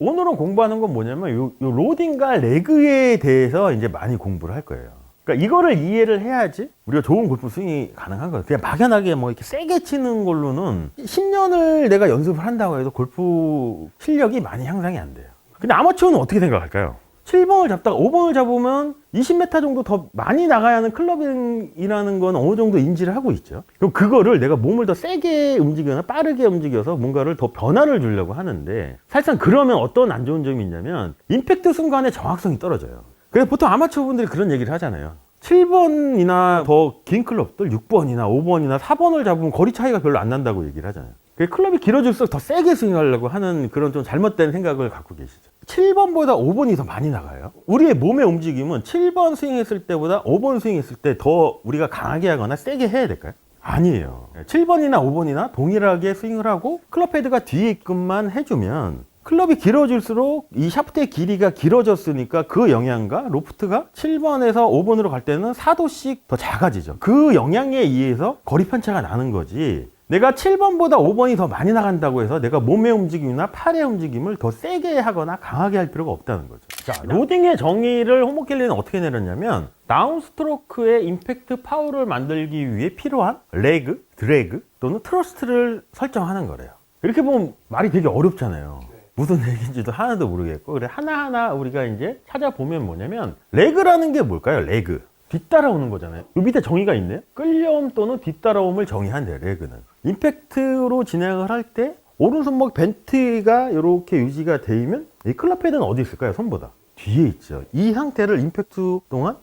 오늘은 공부하는 건 뭐냐면 요, 요 로딩과 레그에 대해서 이제 많이 공부를 할 거예요. 그러니까 이거를 이해를 해야지 우리가 좋은 골프 스윙이 가능한 거예요. 그냥 막연하게 뭐 이렇게 세게 치는 걸로는 10년을 내가 연습을 한다고 해도 골프 실력이 많이 향상이 안 돼요. 근데 아마추어는 어떻게 생각할까요? 7번을 잡다가 5번을 잡으면 20m 정도 더 많이 나가야 하는 클럽이라는 건 어느 정도 인지를 하고 있죠. 그럼 그거를 내가 몸을 더 세게 움직이거나 빠르게 움직여서 뭔가를 더 변화를 주려고 하는데 사실상 그러면 어떤 안 좋은 점이 있냐면 임팩트 순간에 정확성이 떨어져요. 그래서 보통 아마추어 분들이 그런 얘기를 하잖아요. 7번이나 더 긴 클럽들 6번이나 5번이나 4번을 잡으면 거리 차이가 별로 안 난다고 얘기를 하잖아요. 그 클럽이 길어질수록 더 세게 스윙하려고 하는 그런 좀 잘못된 생각을 갖고 계시죠. 7번보다 5번이 더 많이 나가요. 우리의 몸의 움직임은 7번 스윙했을 때보다 5번 스윙했을 때 더 우리가 강하게 하거나 세게 해야 될까요? 아니에요. 7번이나 5번이나 동일하게 스윙을 하고 클럽 헤드가 뒤에 있금만 해주면 클럽이 길어질수록 이 샤프트의 길이가 길어졌으니까 그 영향과 로프트가 7번에서 5번으로 갈 때는 4도씩 더 작아지죠. 그 영향에 의해서 거리 편차가 나는 거지. 내가 7번보다 5번이 더 많이 나간다고 해서 내가 몸의 움직임이나 팔의 움직임을 더 세게 하거나 강하게 할 필요가 없다는 거죠. 자, 로딩의 정의를 호모켈리는 어떻게 내렸냐면 다운스트로크의 임팩트 파워를 만들기 위해 필요한 레그, 드래그 또는 트러스트를 설정하는 거래요. 이렇게 보면 말이 되게 어렵잖아요. 무슨 얘기인지도 하나도 모르겠고 그래 하나하나 우리가 이제 찾아보면 뭐냐면 레그라는 게 뭘까요? 레그 뒤따라오는 거잖아요. 이 밑에 정의가 있네요. 끌려옴 또는 뒤따라옴을 정의한대요. 레그는 임팩트로 진행을 할 때 오른손목 벤트가 이렇게 유지가 되면 이 클럽 헤드는 어디 있을까요? 손보다 뒤에 있죠. 이 상태를 임팩트 동안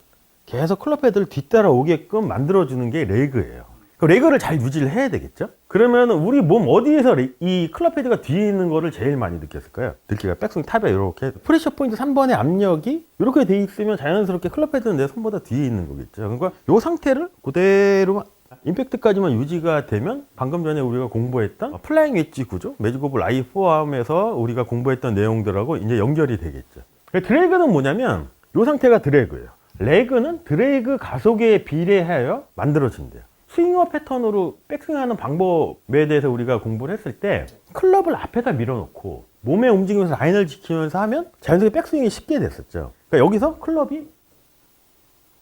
계속 클럽 헤드를 뒤따라오게끔 만들어주는 게 레그예요. 그 레그를 잘 유지를 해야 되겠죠? 그러면 우리 몸 어디에서 레- 이 클럽 헤드가 뒤에 있는 거를 제일 많이 느꼈을까요? 느끼가 백스윙 탑에 이렇게 프레셔 포인트 3번의 압력이 이렇게 돼 있으면 자연스럽게 클럽 헤드는 내 손보다 뒤에 있는 거겠죠. 그러니까 이 상태를 그대로 임팩트까지만 유지가 되면 방금 전에 우리가 공부했던 플라잉 웨지 구조, 매직오브 라이 포함해서 우리가 공부했던 내용들하고 이제 연결이 되겠죠. 그러니까 드래그는 뭐냐면 이 상태가 드래그예요. 레그는 드래그 가속에 비례하여 만들어진대요. 스윙어 패턴으로 백스윙하는 방법에 대해서 우리가 공부를 했을 때 클럽을 앞에다 밀어놓고 몸의 움직임에서 라인을 지키면서 하면 자연스럽게 백스윙이 쉽게 됐었죠. 그러니까 여기서 클럽이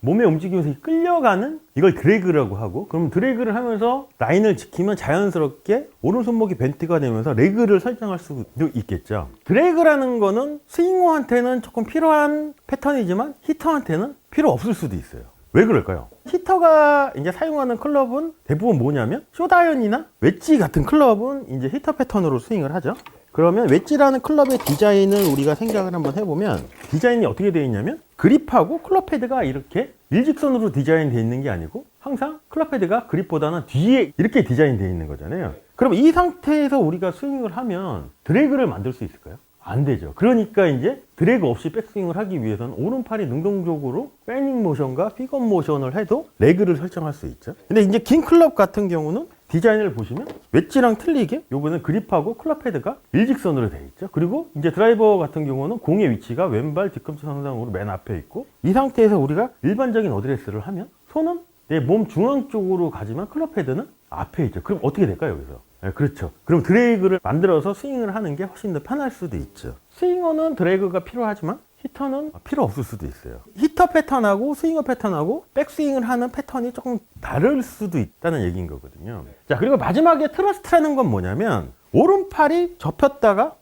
몸의 움직임에서 끌려가는 이걸 드래그라고 하고 그럼 드래그를 하면서 라인을 지키면 자연스럽게 오른손목이 벤트가 되면서 레그를 설정할 수도 있겠죠. 드래그라는 거는 스윙어한테는 조금 필요한 패턴이지만 히터한테는 필요 없을 수도 있어요. 왜 그럴까요? 히터가 이제 사용하는 클럽은 대부분 뭐냐면 쇼다이언이나 웨지 같은 클럽은 이제 히터 패턴으로 스윙을 하죠. 그러면 웨지라는 클럽의 디자인을 우리가 생각을 한번 해보면 디자인이 어떻게 되어 있냐면 그립하고 클럽 헤드가 이렇게 일직선으로 디자인되어 있는 게 아니고 항상 클럽 헤드가 그립보다는 뒤에 이렇게 디자인되어 있는 거잖아요. 그럼 이 상태에서 우리가 스윙을 하면 드래그를 만들 수 있을까요? 안 되죠. 그러니까 이제 드래그 없이 백스윙을 하기 위해서는 오른팔이 능동적으로 패닝 모션과 피건 모션을 해도 레그를 설정할 수 있죠. 근데 이제 긴 클럽 같은 경우는 디자인을 보시면 웨지랑 틀리게 요거는 그립하고 클럽 헤드가 일직선으로 돼 있죠. 그리고 이제 드라이버 같은 경우는 공의 위치가 왼발 뒤꿈치 상상으로 맨 앞에 있고 이 상태에서 우리가 일반적인 어드레스를 하면 손은 내 몸 중앙 쪽으로 가지만 클럽 헤드는 앞에 있죠. 그럼 어떻게 될까요, 여기서? 네, 그렇죠. 그럼 드래그를 만들어서 스윙을 하는 게 훨씬 더 편할 수도 있죠. 스윙어는 드래그가 필요하지만 히터는 필요 없을 수도 있어요. 히터 패턴하고 스윙어 패턴하고 백스윙을 하는 패턴이 조금 다를 수도 있다는 얘기인 거거든요. 자, 그리고 마지막에 트러스트라는 건 뭐냐면 오른팔이 접혔다가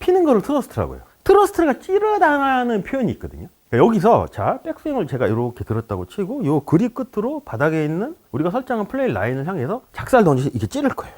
피는 거를 트러스트라고요. 트러스트가 찌르다라는 표현이 있거든요. 그러니까 여기서 자 백스윙을 제가 이렇게 들었다고 치고 요 그립 끝으로 바닥에 있는 우리가 설정한 플레이 라인을 향해서 작살 던지시 이게 찌를 거예요.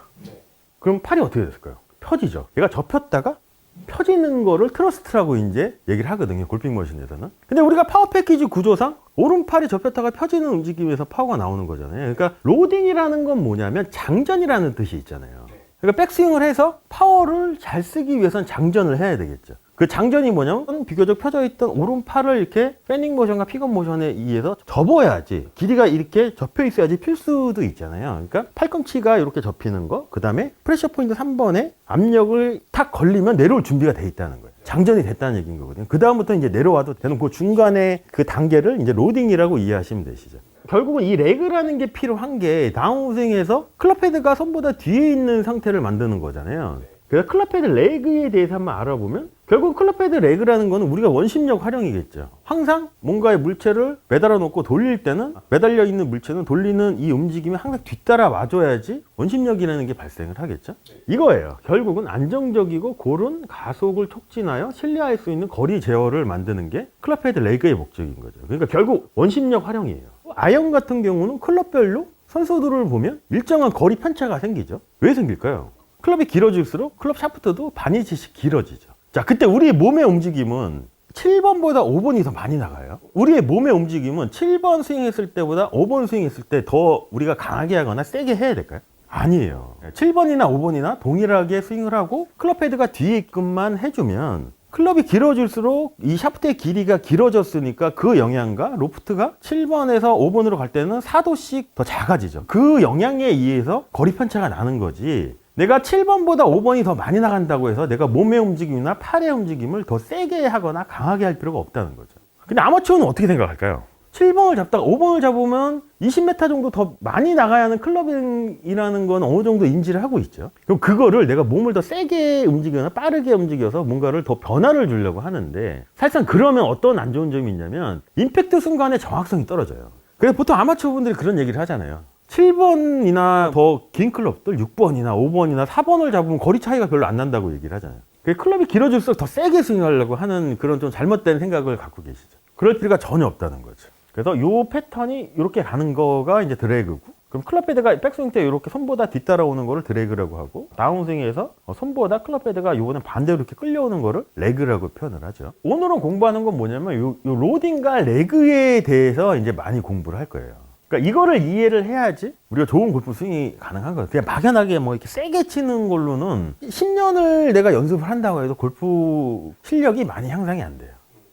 그럼 팔이 어떻게 됐을까요? 펴지죠. 얘가 접혔다가 펴지는 거를 트러스트라고 이제 얘기를 하거든요. 골핑 머신에서는. 근데 우리가 파워 패키지 구조상 오른팔이 접혔다가 펴지는 움직임에서 파워가 나오는 거잖아요. 그러니까 로딩이라는 건 뭐냐면 장전이라는 뜻이 있잖아요. 그러니까 백스윙을 해서 파워를 잘 쓰기 위해서는 장전을 해야 되겠죠. 그 장전이 뭐냐면 비교적 펴져 있던 오른팔을 이렇게 패닝 모션과 픽업 모션에 의해서 접어야지 길이가 이렇게 접혀 있어야지 필 수도 있잖아요. 그러니까 팔꿈치가 이렇게 접히는 거, 그 다음에 프레셔 포인트 3번에 압력을 탁 걸리면 내려올 준비가 돼 있다는 거예요. 장전이 됐다는 얘기인 거거든요. 그 다음부터 이제 내려와도 되는 그 중간에 그 단계를 이제 로딩이라고 이해하시면 되시죠. 결국은 이 레그라는 게 필요한 게 다운스윙에서 클럽 헤드가 손보다 뒤에 있는 상태를 만드는 거잖아요. 그래서 클럽헤드 레그에 대해서 한번 알아보면 결국 클럽헤드 레그라는 거는 우리가 원심력 활용이겠죠. 항상 뭔가의 물체를 매달아 놓고 돌릴 때는 매달려 있는 물체는 돌리는 이 움직임이 항상 뒤따라 와줘야지 원심력이라는 게 발생을 하겠죠. 이거예요. 결국은 안정적이고 고른 가속을 촉진하여 신뢰할 수 있는 거리 제어를 만드는 게 클럽헤드 레그의 목적인 거죠. 그러니까 결국 원심력 활용이에요. 아이언 같은 경우는 클럽별로 선수들을 보면 일정한 거리 편차가 생기죠. 왜 생길까요? 클럽이 길어질수록 클럽 샤프트도 반인치씩 길어지죠. 자, 그때 우리의 몸의 움직임은 7번보다 5번이 더 많이 나가요. 우리의 몸의 움직임은 7번 스윙했을 때보다 5번 스윙했을 때 더 우리가 강하게 하거나 세게 해야 될까요? 아니에요. 7번이나 5번이나 동일하게 스윙을 하고 클럽 헤드가 뒤에 있금만 해주면 클럽이 길어질수록 이 샤프트의 길이가 길어졌으니까 그 영향과 로프트가 7번에서 5번으로 갈 때는 4도씩 더 작아지죠. 그 영향에 의해서 거리 편차가 나는 거지. 내가 7번보다 5번이 더 많이 나간다고 해서 내가 몸의 움직임이나 팔의 움직임을 더 세게 하거나 강하게 할 필요가 없다는 거죠. 근데 아마추어는 어떻게 생각할까요? 7번을 잡다가 5번을 잡으면 20m 정도 더 많이 나가야 하는 클럽이라는 건 어느 정도 인지를 하고 있죠. 그럼 그거를 내가 몸을 더 세게 움직이거나 빠르게 움직여서 뭔가를 더 변화를 주려고 하는데 사실상 그러면 어떤 안 좋은 점이 있냐면 임팩트 순간에 정확성이 떨어져요. 그래서 보통 아마추어 분들이 그런 얘기를 하잖아요. 7번이나 더 긴 클럽들 6번이나 5번이나 4번을 잡으면 거리 차이가 별로 안 난다고 얘기를 하잖아요. 그 클럽이 길어질수록 더 세게 스윙하려고 하는 그런 좀 잘못된 생각을 갖고 계시죠. 그럴 필요가 전혀 없다는 거죠. 그래서 요 패턴이 이렇게 가는 거가 이제 드래그고 그럼 클럽 헤드가 백스윙 때 이렇게 손보다 뒤따라오는 거를 드래그라고 하고 다운스윙에서 어, 손보다 클럽 헤드가 요거는 반대로 이렇게 끌려오는 거를 레그라고 표현을 하죠. 오늘은 공부하는 건 뭐냐면 요, 요 로딩과 레그에 대해서 이제 많이 공부를 할 거예요. 그러니까 이거를 이해를 해야지 우리가 좋은 골프 스윙이 가능한 거예요. 그냥 막연하게 뭐 이렇게 세게 치는 걸로는 10년을 내가 연습을 한다고 해도 골프 실력이 많이 향상이 안 돼요.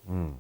음.